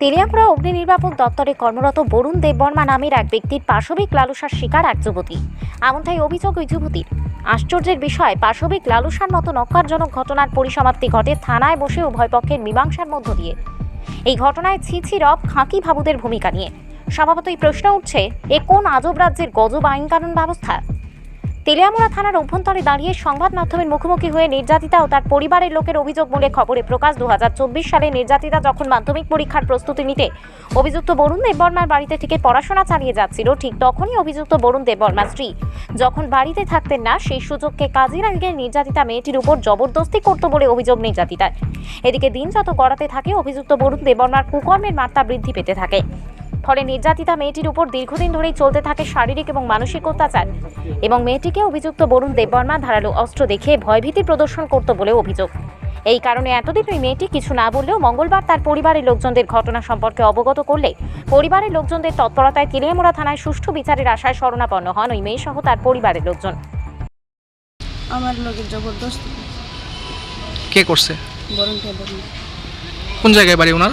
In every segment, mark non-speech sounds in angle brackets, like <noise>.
তেলিয়ামুড়া অগ্নি নির্বাপক দপ্তরে কর্মরত বরুণ দেববর্মা নামের এক ব্যক্তির পাশবিক লালসার শিকার এক যুবতী। এমনটাই অভিযোগ ওই যুবতীর। আশ্চর্যের বিষয় পাশবিক লালসার মতো নক্কারজনক ঘটনার পরিসমাপ্তি ঘটে থানায় বসে উভয় পক্ষের মীমাংসার মধ্য দিয়ে। এই ঘটনায় ছিছি রব খাঁকি ভাবুদের ভূমিকা নিয়ে। স্বভাবতই প্রশ্ন উঠছে, এ কোন আজব রাজ্যের গজব আইনকানুন ব্যবস্থা? তেলিয়ামুড়া থানার অভ্যন্তরে দাঁড়িয়ে সংবাদ মাধ্যমের মুখোমুখি হয়ে নির্যাতিতা ও তার পরিবারের লোকের অভিযোগ মূলে খবরে প্রকাশ দু হাজার চব্বিশ সালে নির্যাতিতা যখন মাধ্যমিক পরীক্ষার প্রস্তুতি নিতে অভিযুক্ত বরুণ দেববর্মার বাড়িতে থেকে পড়াশোনা চালিয়ে যাচ্ছিল, ঠিক তখনই অভিযুক্ত বরুণ দেববর্মার স্ত্রী যখন বাড়িতে থাকতেন না, সেই সুযোগকে কাজে লাগিয়ে নির্যাতিতা মেয়েটির উপর জবরদস্তি করত বলে অভিযোগ নির্যাতিতার। এদিকে দিন যত গড়াতে থাকে, অভিযুক্ত বরুণ দেববর্মার কুকর্মের মাত্রা বৃদ্ধি পেতে থাকে। ফলে নির্যাতিতা মেয়েটির উপর দীর্ঘদিন ধরেই চলতে থাকে শারীরিক এবং মানসিক অত্যাচার। এবং মেয়েটিকে অভিযুক্ত বরুণ দেববর্মা ধারালো অস্ত্র দেখে ভয়ভীতি প্রদর্শন করত বলে অভিযোগ। এই কারণে এতদিন ওই মেয়েটি কিছু না বললেও মঙ্গলবার তার পরিবারের লোকজনদের ঘটনা সম্পর্কে অবগত করলে পরিবারের লোকজনদের তৎপরতায় তিলিয়ামুড়া থানায় সুষ্ঠু বিচারের আশায় শরণাপন্ন হন ওই মেয়ে সহ তার পরিবারের লোকজন। আমার লোকে জবরদস্ত। কে করছে? বরং কে বরং কোন জায়গায় বাড়ি ওনার?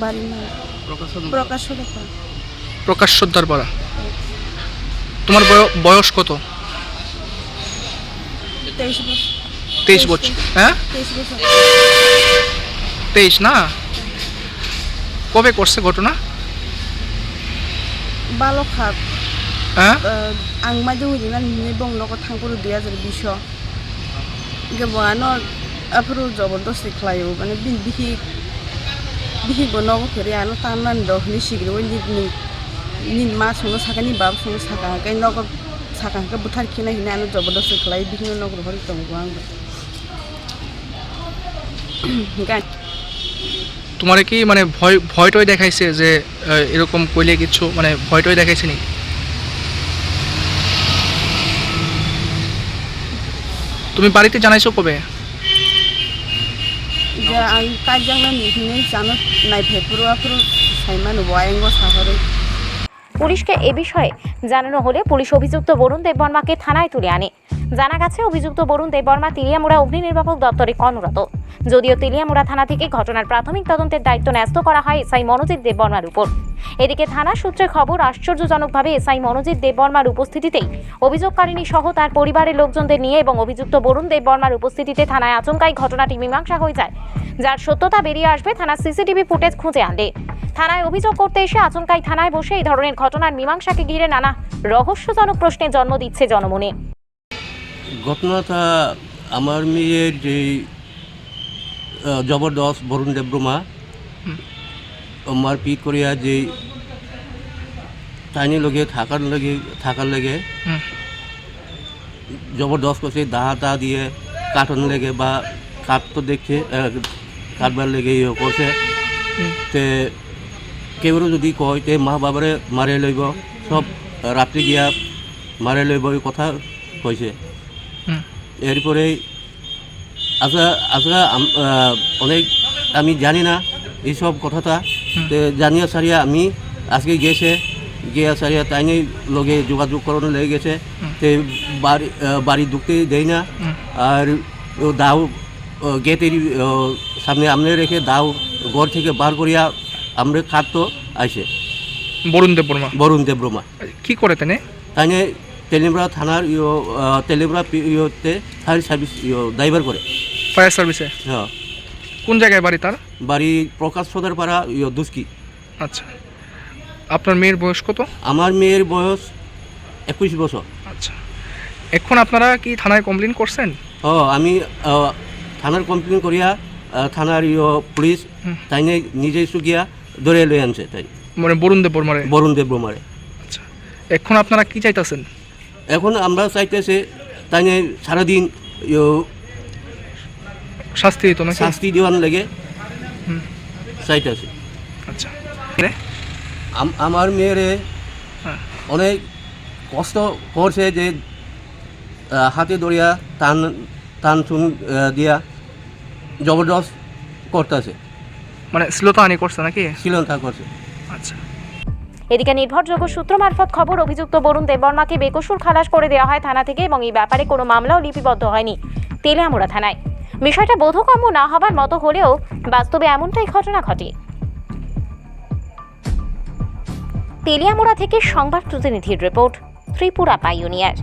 বাড়ি না প্রকাশ দেখা প্রকাশ সর্দার পাড়া তোমার বয়- বয়স কত তেইশ বছর তেইশ বছর হ্যাঁ তেইশ বছর তেইশ না কবে করছে ঘটনা বালক হাত হ্যাঁ आं माइदो होइदिना नुनि बंनोखौ थांखुरु दुइ हाजार बिस गोबाङानो आफोरो जबरदस्ति खालायो माने बिन बिहि দিহিগো নগরে আলো টানলান মানে দখনি শিগরি ওই নি মা সঙ্গে সাকা নি বাপ সঙ্গে চাকা হাঁকে নগর সাকা হাঁকে বুথার কিনা হিনে আলো জবরদস্ত খেলাই বিভিন্ন নগর ঘরে দমগো <coughs> তোমার কি মানে ভয় ভয়টাই দেখাইছে যে এরকম কইলে কিছু মানে ভয়টাই দেখাইছে নি তুমি বাড়িতে জানাইছো কবে? কাজিয়াংলা নিহিনে জানো নাইফেপুরুয়াপুরু সাইমান ওয়াইঙ্গ সাহরে পুলিশকে এ বিষয়ে জানানো হলে পুলিশ অভিযুক্ত বরুণ দেববর্মাকে থানায় তুলে আনে। জানা গেছে, অভিযুক্ত বরুণ দেববর্মা তিলিয়ামুড়া অগ্নি নির্বাপক দপ্তরে কর্মরত। যদিও তিলিয়ামুড়া থানা থেকে ঘটনার প্রাথমিক তদন্তের দায়িত্ব ন্যস্ত করা হয় এসআই মনোজিৎ দেববর্মার উপর। এদিকে থানা সূত্রে খবর, আশ্চর্যজনকভাবে এসআই মনোজিৎ দেববর্মার উপস্থিতিতেই অভিযোগকারিণী সহ তার পরিবারের লোকজনদের নিয়ে এবং অভিযুক্ত বরুণ দেববর্মার উপস্থিতিতে থানায় আচমকাই ঘটনাটি মীমাংসা হয়ে যায়, যার সত্যতা বেরিয়ে আসবে থানার সিসিটিভি ফুটেজ খুঁজে আনলে। থানায় অভিযোগ করতে এসে আচমকাই থানায় বসে এই ধরনের ঘটনার মীমাংসাকে ঘিরে নানা রহস্যজনক প্রশ্নের জন্ম দিচ্ছে জনমনে। ঘটনাটা আমার মেয়ের যে জবরদস্ত বরুণ দেবব্রমা মারপিট করিয়া যে তাইনি লগে থাকার লগে থাকার লেগে জবরদস্ত করছে দাহা তা দিয়ে কাটন লেগে বা কাট তো দেখছে কাটবার লেগে ইয়ে করছে। তে কেউ যদি কয় তে মা বাবারে মারে লইব। সব রাত্রি গিয়া মারে লইব কথা কইছে। এরপরে আসলে আসলে অনেক আমি জানি না এইসব কথাটা। জানিয়া সারিয়া আমি আজকে গেছে গিয়া সারিয়া তাই নিয়ে লগে যোগাযোগ করানো লেগে গেছে। তো বাড়ি বাড়ি ঢুকতে দেয় না। আর দাও গেটের সামনে আমনে রেখে দাও ঘর থেকে বার করিয়া আমরা খাদ্য আইসে বরুণ দেববর্মা বরুণ দেবব্রমা কি করে তাই নিয়ে তেলিমরা থানার ইয়ে তেলিমরা ইয়োতে ফায়ার সার্ভিস ইয়ো ড্রাইভার করে। ফায়ার সার্ভিসে? হ্যাঁ। কোন জায়গায় বাড়ি তার? বাড়ি প্রকাশ সদর পাড়া ইয়ে দুস্কি। আচ্ছা। আপনার মেয়ের বয়স কত? আমার মেয়ের বয়স একুশ বছর। আচ্ছা। এখন আপনারা কি থানায় কমপ্লেন করছেন? ও আমি আহ, থানার কমপ্লেন করিয়া থানার ইয়ো পুলিশ তাই নিয়ে নিজেই সুগিয়া ধরে লই আনছে তাই। মানে বরুণ দেববর্মারে বরুণ দেবব্রমারে আচ্ছা। এখন আপনারা কি চাইতেছেন? এখন আমরা চাইতেছে তাই নিয়ে সারাদিন শাস্তি দিত নাকি? শাস্তি দেওয়ার লেগে চাইতেছে। আচ্ছা। আম- আমার মেয়েরে হ্যাঁ। অনেক কষ্ট করছে যে হাতে দড়িয়া টান টান চুন দিয়া জবরদস্ত করতেছে। মানে শ্লোতাহানি করছে নাকি? শ্রীলঙ্কা করছে। আচ্ছা। এদিকে নির্ভরযোগ্য সূত্র মারফত খবর, অভিযুক্ত বরুণ দেববর্মাকে বেকসুর খালাস করে দেওয়া হয় থানা থেকে এবং এই ব্যাপারে কোনো মামলাও লিপিবদ্ধ হয়নি তেলিয়ামুড়া থানায়। বিষয়টা বোধকম্য না হবার মতো হলেও বাস্তবে এমনটাই ঘটনা ঘটে। তেলিয়ামুড়া থেকে সংবাদ প্রতিনিধির রিপোর্ট, ত্রিপুরা পাইওনিয়ার।